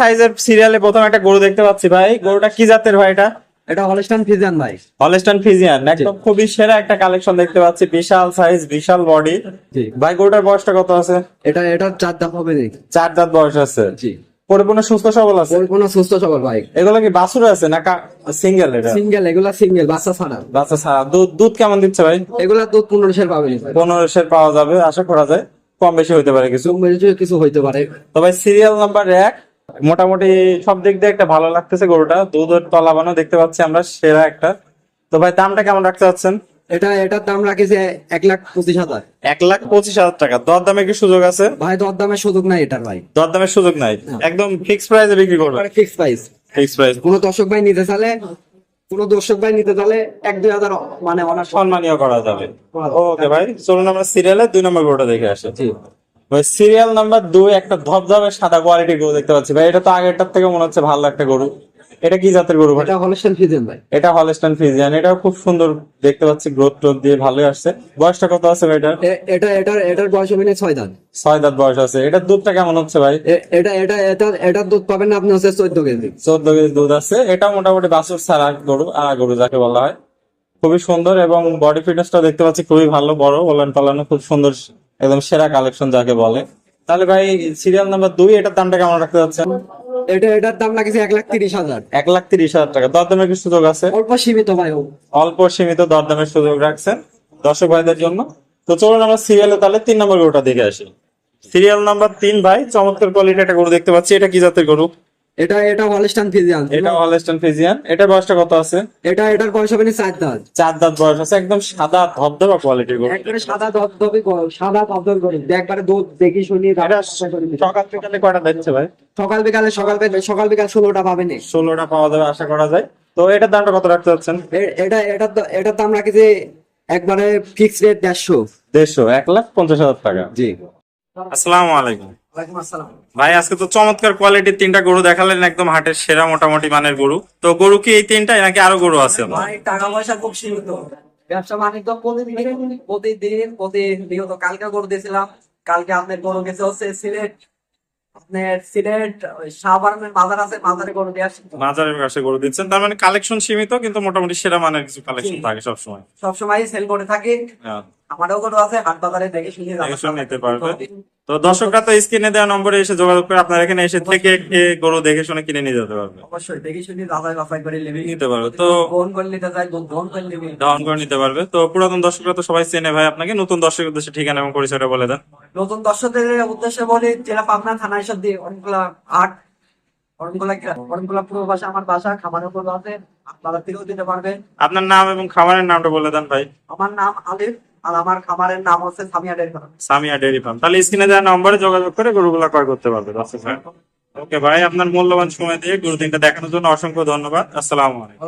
সাইজের সিরিয়ালে প্রথম একটা গরু দেখতে পাচ্ছি ভাই। গরুটা কি জাতের ভাই এটা? এটা হলস্টান ফিজিয়ান ভাই। হলস্টান ফিজিয়ান একদম খুবই সেরা একটা কালেকশন দেখতে পাচ্ছি। বিশাল সাইজ বিশাল বডি। ভাই গরুটার বয়সটা কত আছে? এটা এটা চার দাম হবে চার দাঁত বয়স আছে। জি। পরিপূর্ণ সুস্থ সবল আছে? পরিপূর্ণ সুস্থ সবল ভাই। এগুলো কি বাছুর আছে না সিঙ্গেল এটা? সিঙ্গেল এগুলা সিঙ্গেল বাচ্চা ছাড়া। বাচ্চা ছাড়া। দুধ দুধ কেমন দিচ্ছে ভাই? এগুলা দুধ পনেরো সের পাবেন পনেরো সের পাওয়া যাবে আশা করা যায়। কম বেশি হইতে পারে কিছু। কম বেশি কিছু হইতে পারে। তো ভাই সিরিয়াল নাম্বার এক। মোটামুটি সব দিক দিয়ে একটা ভালো লাগতেছে গরুটা। দুধের তলাবানো দেখতে পাচ্ছি আমরা সেরা একটা। তো ভাই দামটা কেমন রাখতে চাচ্ছেন? এটা এটার দাম রাখেছে এক লাখ পঁচিশ হাজার। এক লাখ পঁচিশ হাজার টাকা। দর দামে কি সুযোগ আছে? ভাই দর দামের সুযোগ নাই এটার ভাই। দর দামের সুযোগ নাই? একদম ফিক্স প্রাইসে বিক্রি করবে ফিক্স প্রাইস ফিক্স প্রাইস কোনো দর্শক ভাই নিতে চালে কোনো দর্শক ভাই নিতে চালে এক দুই হাজার মানে অনার সম্মানীয় করা যাবে। ওকে ভাই চলুন আমরা সিরিয়ালে দুই নম্বর গরুটা দেখে আসি। জি। ভাই সিরিয়াল নাম্বার দুই একটা ধবধবে সাদা কোয়ালিটির গরু দেখতে পাচ্ছি। ভাই এটা তো আগেরটার থেকে মনে হচ্ছে ভালো একটা গরু। এটা কি জাতের গরু ভাই? এটা হলস্টান ফিজিয়ান ভাই। এটা হলস্টান ফিজিয়ান এটাও খুব সুন্দর দেখতে পাচ্ছি গ্রোথ টোথ দিয়ে ভালোই আসছে। বয়সটা কত আছে ভাই এটা এটা এটার এটার বয়স হবে না ছয় দান ছয় দাঁত বয়স আছে। এটার দুধটা কেমন হচ্ছে ভাই? এটা এটা এটা এটার দুধ পাবেন না আপনি হচ্ছে চোদ্দ কেজি। চোদ্দ কেজি দুধ আছে। এটা মোটামুটি বাছুর ছাড়া গরু আর গরু যাকে বলা হয়। খুবই সুন্দর এবং বডি ফিটনেসটা দেখতে পাচ্ছি খুবই ভালো বড় ওলান পালানো খুব সুন্দর একদম সেরা কালেকশন যাকে বলে। তাহলে ভাই সিরিয়াল নাম্বার দুই এটার দামটা কেমন রাখতে যাচ্ছেন? এটা এটার দাম লাগছে এক লাখ তিরিশ হাজার। এক লাখ তিরিশ হাজার টাকা। দরদামের কি সুযোগ আছে? অল্প সীমিত ভাই অল্প সীমিত দরদামের সুযোগ রাখছেন দর্শক ভাইদের জন্য। তো চলুন আমরা সিরিয়ালে তাহলে তিন নম্বর গরুটা দেখে আসি। সিরিয়াল নাম্বার তিন ভাই চমৎকার কোয়ালিটি একটা গরু দেখতে পাচ্ছি। এটা কি জাতের গরু? এটা এটা হলস্টান ফিজিয়ান এটা হলস্টন ফিজিয়ান এটার বয়সটা কত আছে? এটা এটার বয়স হবে না চার দাঁত? চার দাঁত বয়স আছে। একদম সাদা ধবধবা কোয়ালিটির গরু। একবারে সাদা ধবধবে সাদা ধবধবে গরু। একবারে দুধ দেখি শুনি সকাল বিকালে কয়টা দিচ্ছে ভাই? সকাল বিকালে সকাল বিকাল সকাল বিকাল ষোলোটা পাবেন ষোলোটা পাওয়া যাবে আশা করা যায়। তো এটার দামটা কত রাখতে চাচ্ছেন এটা এটার দ- এটার দাম রাখেছে একবারে ফিক্স রেট দেড়শো। দেড়শো এক লাখ পঞ্চাশ হাজার টাকা। জি। আসসালামু আলাইকুম। ভাই আজকে তো চমৎকার কোয়ালিটির তিনটা গরু দেখালেন একদম হাটের সেরা মোটামুটি মানের গরু। তো গরু কি এই তিনটাই নাকি আরও গরু আছে টাকা পয়সা খুব সীমিত। ব্যবসা বাণিজ্য প্রতিদিন প্রতিদিন প্রতিদিন কালকে গরু দিয়েছিলাম। কালকে আপনার গরু গেছে হচ্ছে সিলেট। আপনার সিলেট ওই শাহবাগানের বাজার আছে বাজারে গরু দিয়ে মাজারের কাছে গরু দিচ্ছেন। তার মানে কালেকশন সীমিত কিন্তু মোটামুটি সেরা মানের কিছু কালেকশন থাকে সবসময়। সবসময় সেল করে থাকি। হ্যাঁ, আমারও গরু আছে হাট বাজারে দেখে শুনে দেখে শুনে নিতে পারবে। তো দর্শকরা তো স্ক্রিনে দেওয়া নম্বরে এসে যোগাযোগ করে আপনার এখানে এসে থেকে গরু দেখে শুনে কিনে নিয়ে যেতে পারবে। অবশ্যই দেখে শুনে করে নেবে। নিতে পারবে। তো গ্রহণ করে নিতে চাই গ্রহণ করে নেবে। ডাউন করে নিতে পারবে। তো পুরাতন দর্শকরা তো সবাই চেনে ভাই আপনাকে নতুন দর্শকের উদ্দেশ্যে ঠিকানা এবং পরিচয়টা বলে দেন। নতুন দর্শকদের উদ্দেশ্যে বলি জেলা পাবনা থানা এসব দিয়ে অনেকগুলা আট আপনারা নাম এবং খামারের নামটা বলে দেন ভাই। আমার নাম আলিফ আর আমার খামারের নাম হচ্ছে Samia dairy farm. Samia dairy farm. তাহলে স্ক্রিনে দেওয়া নম্বরে যোগাযোগ করে গরুগুলো ক্রয় করতে পারবে। ওকে ভাই আপনার মূল্যবান সময় দিয়ে গরু তিনটা দেখানোর জন্য অসংখ্য ধন্যবাদ। আসসালামু আলাইকুম।